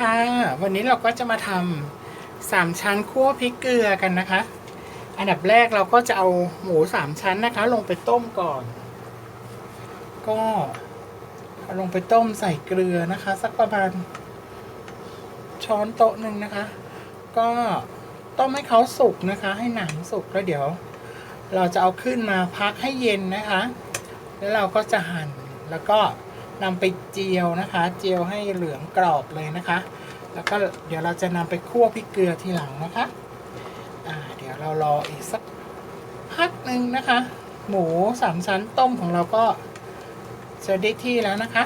ค่ะ วันนี้เราก็จะมาทำสามชั้นคั่วพริกเกลือกันนะคะ อันดับแรกเราก็จะเอาหมูสามชั้นนะคะ ลงไปต้มก่อน ก็ลงไปต้มใส่เกลือนะคะ สักประมาณช้อนโต๊ะหนึ่งนะคะ ก็ต้มให้เขาสุกนะคะ ให้หนังสุกแล้วเดี๋ยว เราจะเอาขึ้นมาพักให้เย็นนะคะ แล้วเราก็จะหั่นแล้วก็ นำไปเจียวนะคะ เจียวให้เหลืองกรอบเลยนะคะ แล้วก็เดี๋ยวเราจะนำไปคั่วพริกเกลือทีหลังนะคะอ่าเดี๋ยวเรารออีกสักพักหนึ่งนะคะ หมูสามชั้นต้มของเราก็จะได้ที่แล้วนะคะ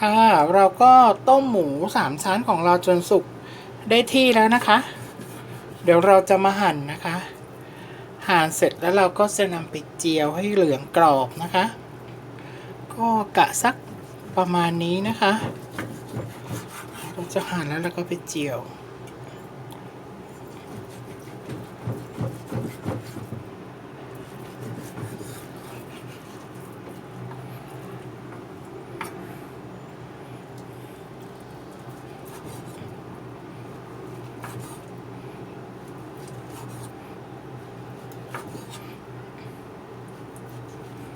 ค่ะ เราก็ต้มหมูสามชั้นของเราจนสุกได้ที่แล้วนะคะ เดี๋ยวเราจะมาหั่นนะคะ หั่นเสร็จแล้วเราก็จะนำไปเจียวให้เหลืองกรอบนะคะ ก็กะสักประมาณนี้นะคะ เราจะหั่นแล้วเราก็ไปเจียว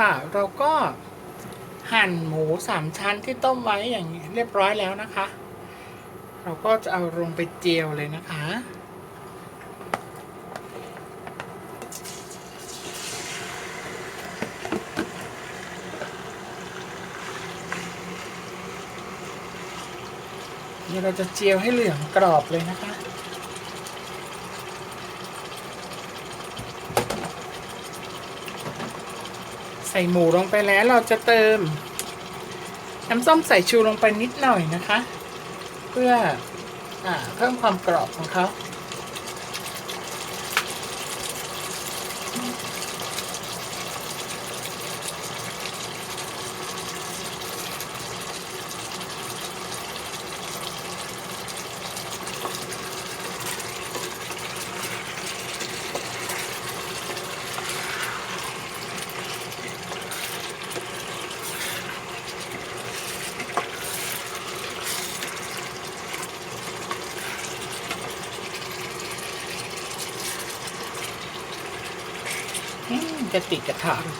ค่ะ เราก็หั่นหมูสามชั้นที่ต้มไว้อย่างเรียบร้อยแล้วนะคะ เราก็จะเอาลงไปเจียวเลยนะคะเดี๋ยวเราจะเจียวให้เหลืองกรอบเลยนะคะ ใส่หมูลงไปแล้วเราจะเติม น้ำส้มสายชูลงไปนิดหน่อยนะคะ เพื่ออเพิ่มความกรอบของเขา จะติดกระทะหรือ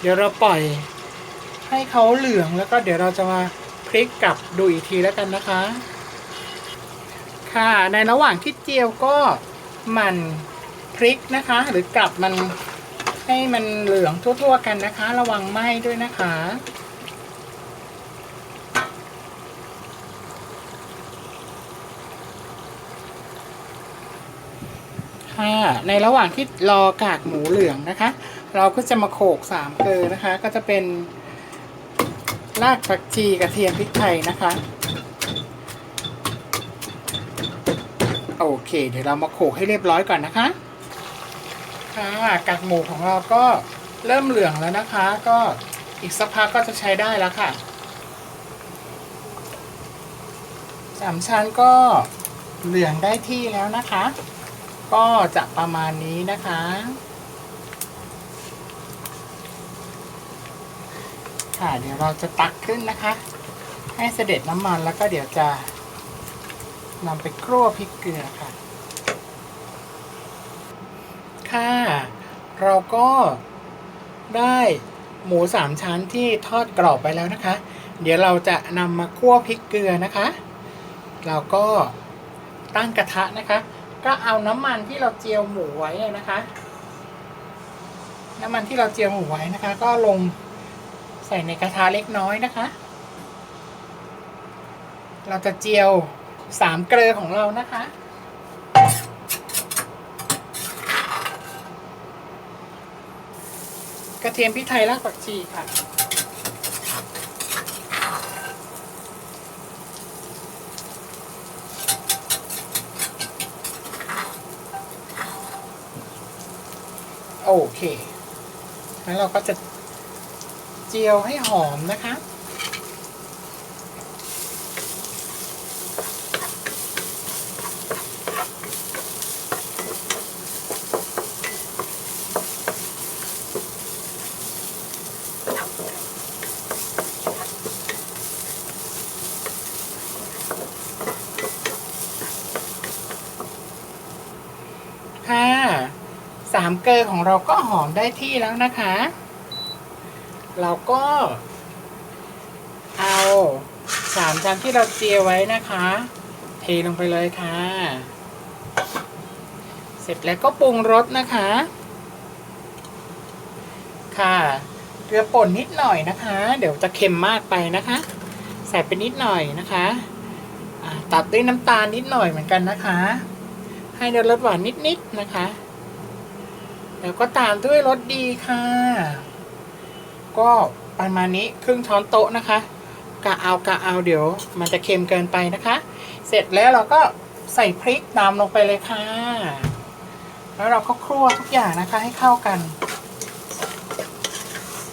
เดี๋ยวเราปล่อยให้เขาเหลืองแล้วก็เดี๋ยวเราจะมาพลิกกลับดูอีกทีแล้วกันนะคะ ค่ะในระหว่างที่เจียวก็มัน พริกนะคะ หรือกลับมันให้มันเหลืองทั่วๆกันนะคะ ระวังไหม้ด้วยนะคะค่ะในระหว่างที่รอกากหมูเหลืองนะคะ เราก็จะมาโขกสามเกลือนะคะ ก็จะเป็นรากผักชีกระเทียมพริกไทยนะคะ โอเค เดี๋ยวเรามาโขลกให้เรียบร้อยก่อนนะคะ ค่ะกากหมูของเราก็เริ่มเหลืองแล้วนะคะ ก็อีกสักพักก็จะใช้ได้แล้วค่ะสามชั้นก็เหลืองได้ที่แล้วนะคะ ก็จะประมาณนี้นะคะ ค่ะเดี๋ยวเราจะตักขึ้นนะคะ ให้เสด็จน้ำมันแล้วก็เดี๋ยวจะนำไปกลัวพริกเกลือค่ะ ค่ะ เราก็ได้หมูสามชั้นที่ทอดกรอบไปแล้วนะคะ เดี๋ยวเราจะนำมาคั่วพริกเกลือนะคะ เราก็ตั้งกระทะนะคะ ก็เอาน้ำมันที่เราเจียวหมูไว้นะคะ น้ำมันที่เราเจียวหมูไว้นะคะ ก็ลงใส่ในกระทะเล็กน้อยนะคะ เราจะเจียวสามเกลือของเรานะคะ ระเทียมพริกไทยรากผักชีค่ะ โอเค แล้วเราก็จะเจียวให้หอมนะคะ ค่ะสามเกลือของเราก็หอมได้ที่แล้วนะคะ เราก็ เอาสามจานที่เราเจียไว้นะคะ เทลงไปเลยค่ะ เสร็จแล้วก็ปรุงรสนะคะ ค่ะเกลือป่นนิดหน่อยนะคะ เดี๋ยวจะเค็มมากไปนะคะ ใส่ไปนิดหน่อยนะคะตัดด้วยน้ำตาลนิดหน่อยเหมือนกันนะคะ ให้ด้รสหวานนิดๆนะคะ แล้วก็ตามด้วยรสดีค่ะ ก็ประมาณนี้ครึ่งช้อนโต๊ะนะคะกะเอากะเอาเดี๋ยว มันจะเค็มเกินไปนะคะ เสร็จแล้วเราก็ใส่พริกตามลงไปเลยค่ะ แล้วเราก็ครั่วทุกอย่างนะคะให้เข้ากัน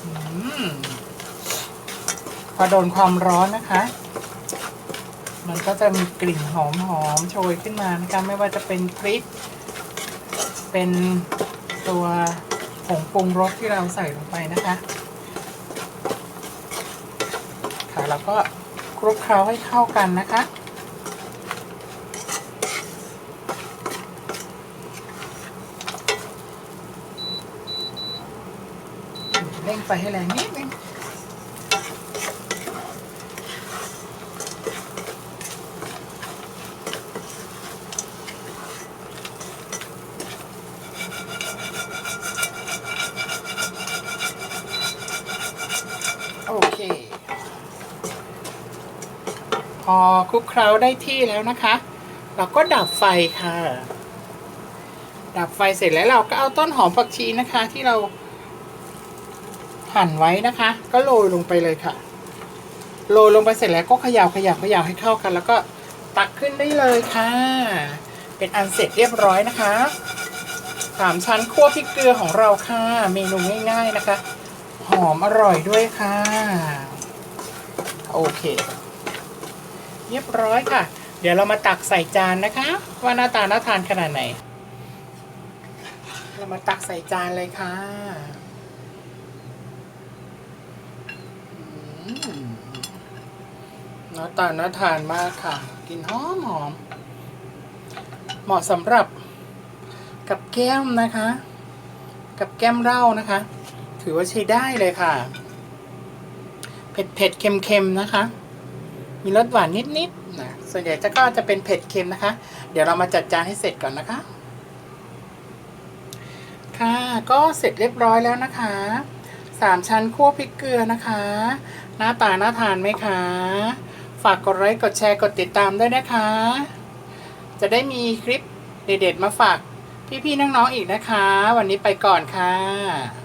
อืมพอโดนความร้อนนะคะ มันก็จะมีกลิ่นหอมหอมๆโชยขึ้นมานะคะไม่ว่าจะเป็นพริก เป็นตัวผงปรุงรสที่เราใส่ลงไปนะคะ ค่ะแล้วก็คลุกเคล้าให้เข้ากันนะคะเร่งไฟให้แรงนิดนึง โอเค พอคลุกเคล้าได้ที่แล้วนะคะ เราก็ดับไฟค่ะ ดับไฟเสร็จแล้วเราก็เอาต้นหอมผักชีนะคะ ที่เราหั่นไว้นะคะ ก็โรยลงไปเลยค่ะ โรยลงไปเสร็จแล้วก็เขย่าเขย่าเขย่าให้เข้ากัน แล้วก็ตักขึ้นได้เลยค่ะ เป็นอันเสร็จเรียบร้อยนะคะสามชั้นคั่วพริกเกลือของเราค่ะ เมนูง่ายๆนะคะ หอมอร่อยด้วยค่ะ โอเค เรียบร้อยค่ะ เดี๋ยวเรามาตักใส่จานนะคะ ว่าหน้าตาน่าทานขนาดไหน เรามาตักใส่จานเลยค่ะหน้าตาน่าทานมากค่ะกลินหอมหอม เหมาะสำหรับกับแก้มนะคะ กับแก้มเหล้านะคะ ถือว่าใช้ได้เลยค่ะ เผ็ดเผ็ดเค็มเค็มๆนะคะ มีรสหวานนิดๆนะส่วนใหญ่จะก็จะเป็นเผ็ดเค็มนะคะ เดี๋ยวเรามาจัดจานให้เสร็จก่อนนะคะ ค่ะ ก็เสร็จเรียบร้อยแล้วนะคะสามชั้นคั่วพริกเกลือนะคะ หน้าตาน่าทานไหมคะ ฝากกดไลค์กดแชร์กดติดตามด้วยนะคะ จะได้มีคลิปเด็ดๆมาฝากพี่ๆน้องๆอีกนะคะ วันนี้ไปก่อนค่ะ